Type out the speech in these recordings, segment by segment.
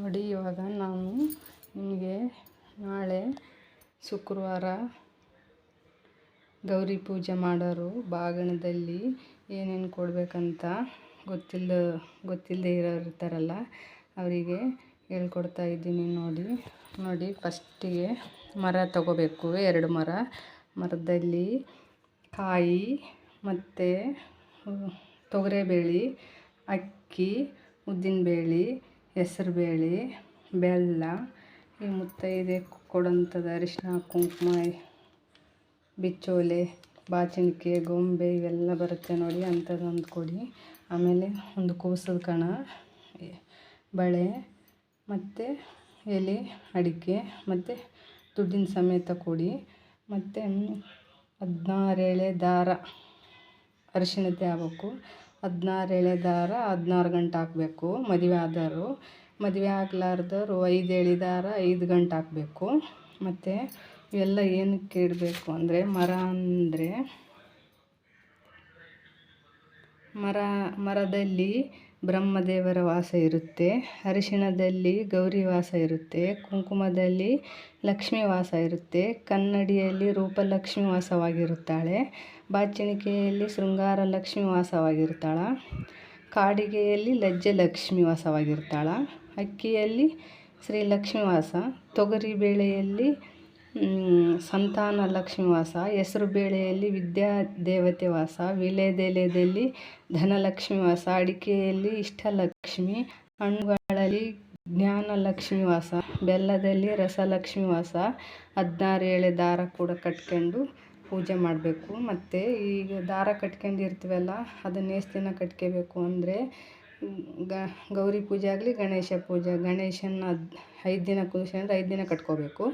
ನೋಡಿ, ಇವಾಗ ನಾನು ನಿಮಗೆ ನಾಳೆ ಶುಕ್ರವಾರ ಗೌರಿ ಪೂಜೆ ಮಾಡೋರು ಬಾಗಣದಲ್ಲಿ ಏನೇನು ಕೊಡಬೇಕಂತ ಗೊತ್ತಿಲ್ಲ ಗೊತ್ತಿಲ್ಲದೆ ಇರೋರು ಇರ್ತಾರಲ್ಲ ಅವರಿಗೆ ಹೇಳ್ಕೊಡ್ತಾ ಇದ್ದೀನಿ ನೋಡಿ. ನೋಡಿ, ಫಸ್ಟಿಗೆ ಮರ ತಗೋಬೇಕು, ಎರಡು ಮರ. ಮರದಲ್ಲಿ ಕಾಯಿ ಮತ್ತು ತೊಗರೆಬೇಳೆ, ಅಕ್ಕಿ, ಉದ್ದಿನಬೇಳೆ ಹೆಸ್ರುಬೇಳೆ ಬೆಲ್ಲ, ಈ ಮುತ್ತೈದೆ ಕೊಡೋಂಥದ್ದು ಅರಿಶಿನ ಕುಂಕುಮ, ಬಿಚ್ಚೋಲೆ, ಬಾಚಣಿಕೆ, ಗೊಂಬೆ ಇವೆಲ್ಲ ಬರುತ್ತೆ ನೋಡಿ ಅಂಥದ್ದೊಂದು ಕೊಡಿ. ಆಮೇಲೆ ಒಂದು ಕೂಸದ ಕಣ ಬಳೆ ಮತ್ತು ಎಲೆ, ಅಡಿಕೆ ಮತ್ತು ದುಡ್ಡಿನ ಸಮೇತ ಕೊಡಿ. ಮತ್ತು ಹದಿನಾರು ಎಳೆ ದಾರ ಅರಿಶಿಣದ್ದೇ ಆಗ್ಬೇಕು. ಹದಿನಾರು ಎಳೆದಾರ ಹದಿನಾರು ಗಂಟೆ ಹಾಕಬೇಕು. ಮದುವೆ ಆದವರು, ಮದುವೆ ಆಗ್ಲಾರ್ದವ್ರು ಐದು ಎಳೆ ದಾರ, ಐದು ಗಂಟೆ ಹಾಕಬೇಕು. ಮತ್ತು ಇವೆಲ್ಲ ಏನಕ್ಕೆ ಇಡಬೇಕು ಅಂದರೆ ಮರ ಅಂದರೆ ಮರ, ಮರದಲ್ಲಿ ಬ್ರಹ್ಮದೇವರ ವಾಸ ಇರುತ್ತೆ, ಅರಿಶಿಣದಲ್ಲಿ ಗೌರಿ ವಾಸ ಇರುತ್ತೆ, ಕುಂಕುಮದಲ್ಲಿ ಲಕ್ಷ್ಮೀ ವಾಸ ಇರುತ್ತೆ, ಕನ್ನಡಿಯಲ್ಲಿ ರೂಪಲಕ್ಷ್ಮಿ ವಾಸವಾಗಿರುತ್ತಾಳೆ, ಬಾಚಣಿಕೆಯಲ್ಲಿ ಶೃಂಗಾರ ಲಕ್ಷ್ಮಿ ವಾಸವಾಗಿರ್ತಾಳೆ ಕಾಡಿಗೆಯಲ್ಲಿ ಲಜ್ಜೆ ಲಕ್ಷ್ಮಿ ವಾಸವಾಗಿರ್ತಾಳೆ ಅಕ್ಕಿಯಲ್ಲಿ ಶ್ರೀ ಲಕ್ಷ್ಮಿ ವಾಸ, ತೊಗರಿ ಬೇಳೆಯಲ್ಲಿ ಸಂತಾನ ಲಕ್ಷ್ಮಿ ವಾಸ, ಹೆಸರು ಬೇಳೆಯಲ್ಲಿ ವಿದ್ಯಾ ದೇವತೆ ವಾಸ ವೀಳ್ಯದೆಲೆಯಲ್ಲಿ ಧನಲಕ್ಷ್ಮಿ ವಾಸ, ಅಡಿಕೆಯಲ್ಲಿ ಇಷ್ಟಲಕ್ಷ್ಮಿ ಹಣ್ಣುಗಳಲ್ಲಿ ಜ್ಞಾನಲಕ್ಷ್ಮಿ ವಾಸ, ಬೆಲ್ಲದಲ್ಲಿ ರಸಲಕ್ಷ್ಮಿ ವಾಸ ಹದಿನಾರು ಎಳೆ ದಾರ ಕೂಡ ಕಟ್ಕೊಂಡು ಪೂಜೆ ಮಾಡಬೇಕು. ಮತ್ತು ಈಗ ದಾರ ಕಟ್ಕೊಂಡಿರ್ತೀವಲ್ಲ, ಅದನ್ನ ಎಷ್ಟು ದಿನ ಕಟ್ಕೋಬೇಕು ಅಂದರೆ, ಗ, ಗೌರಿ ಪೂಜೆ ಆಗಲಿ ಗಣೇಶ ಪೂಜೆ ಗಣೇಶನ ಐದು ದಿನ ಕುಂದ್ರಿಸಿ ಐದು ದಿನ ಕಟ್ಕೋಬೇಕು.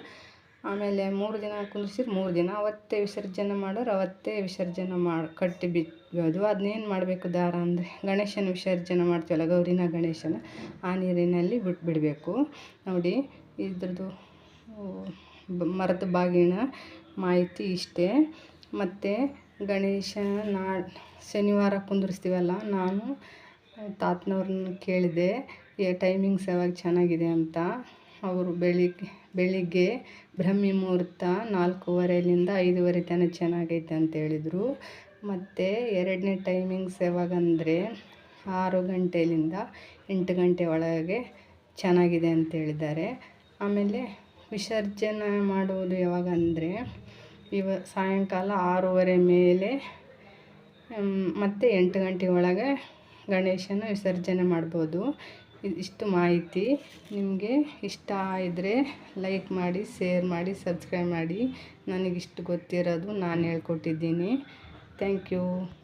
ಆಮೇಲೆ ಮೂರು ದಿನ ಕುಂದ್ರಿಸಿದ್ರೆ ಮೂರು ದಿನ ಅವತ್ತೇ ವಿಸರ್ಜನೆ ಮಾಡೋರು ಅವತ್ತೇ ವಿಸರ್ಜನೆ ಮಾಡಿ ಕಟ್ಟಿ ಬಿಡೋದು ಅದನ್ನೇನು ಮಾಡಬೇಕು ದಾರ ಅಂದರೆ ಗಣೇಶನ ವಿಸರ್ಜನೆ ಮಾಡ್ತೀವಲ್ಲ ಗೌರಿನ ಗಣೇಶನ ಆ ನೀರಿನಲ್ಲಿ ಬಿಟ್ಬಿಡಬೇಕು ನೋಡಿ ಇದ್ರದ್ದು ಮರದ ಬಾಗಿನ ಮಾಹಿತಿ ಇಷ್ಟೇ. ಮತ್ತು ಗಣೇಶ ನಾ, ಶನಿವಾರ ಕುಂದಿರ್ಸ್ತೀವಲ್ಲ ನಾನು ತಾತನವ್ರನ್ನ ಕೇಳಿದೆ, ಏ ಟೈಮಿಂಗ್ಸ್ ಯಾವಾಗ ಚೆನ್ನಾಗಿದೆ ಅಂತ. ಅವರು ಬೆಳಿಗ್ಗೆ ಬೆಳಿಗ್ಗೆ ಬ್ರಹ್ಮಿ ಮುಹೂರ್ತ ನಾಲ್ಕೂವರೆಯಿಂದ ಐದುವರೆ ತನಕ ಚೆನ್ನಾಗೈತೆ ಅಂತ ಹೇಳಿದ್ರು. ಮತ್ತು ಎರಡನೇ ಟೈಮಿಂಗ್ಸ್ ಯಾವಾಗಂದರೆ ಆರು ಗಂಟೆಯಿಂದ ಎಂಟು ಗಂಟೆ ಒಳಗೆ ಚೆನ್ನಾಗಿದೆ ಅಂತ ಹೇಳಿದ್ದಾರೆ. ಆಮೇಲೆ ವಿಸರ್ಜನೆ ಮಾಡುವುದು ಯಾವಾಗಂದರೆ ಇವ, ಸಾಯಂಕಾಲ ಆರೂವರೆ ಮೇಲೆ ಮತ್ತು ಎಂಟು ಗಂಟೆ ಒಳಗೆ ಗಣೇಶನ ವಿಸರ್ಜನೆ ಮಾಡ್ಬೋದು. ಇಷ್ಟು ಮಾಹಿತಿ ನಿಮಗೆ ಇಷ್ಟ ಇದ್ದರೆ ಲೈಕ್ ಮಾಡಿ ಶೇರ್ ಮಾಡಿ ಸಬ್ಸ್ಕ್ರೈಬ್ ಮಾಡಿ. ನನಗಿಷ್ಟು ಗೊತ್ತಿರೋದು ನಾನು ಹೇಳ್ಕೊಟ್ಟಿದ್ದೀನಿ. Thank you